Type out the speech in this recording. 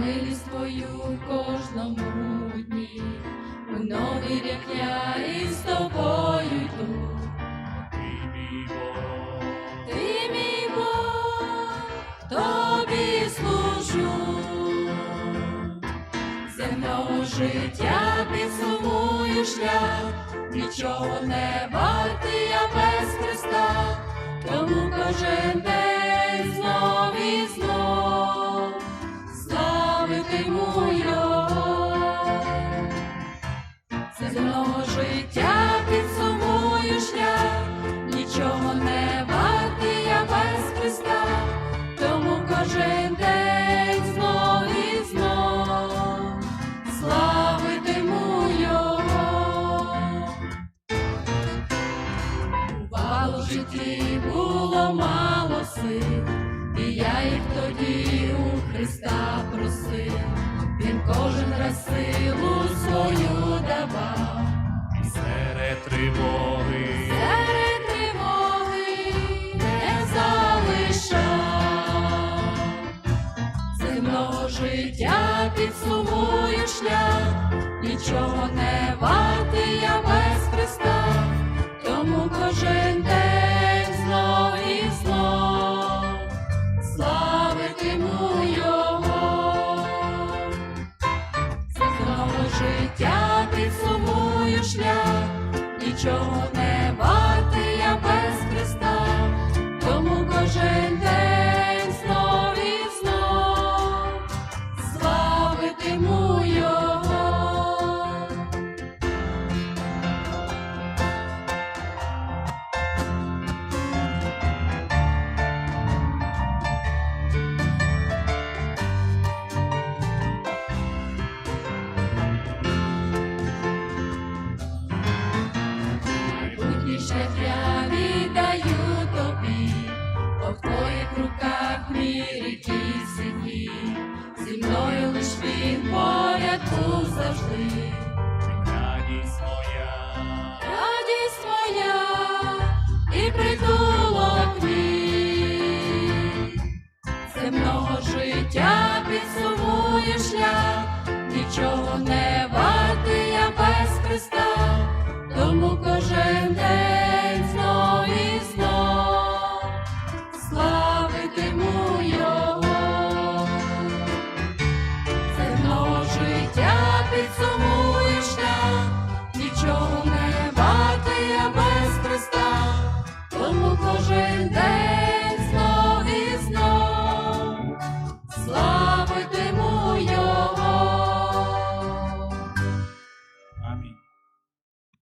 тобою в кожному дні, у новий рік я із тобою йду. Ти мій Бог, Ти мій Бог, тобі служу. Земного життя підсумую шлях, нічого не вартий я без Христа, тому кожен в житті було мало сил, і я їх тоді у Христа просив, він кожен раз силу свою давав. серед тривоги, Серед тривоги не залишав. Земного життя підсумую шлях, нічого не життя віддаю тобі, О, твоїх руках мій ріки землі, зі мною лиш порядку завжди. Радість моя, радість моя і притулок мій, земного життя підсумує нічого не важко.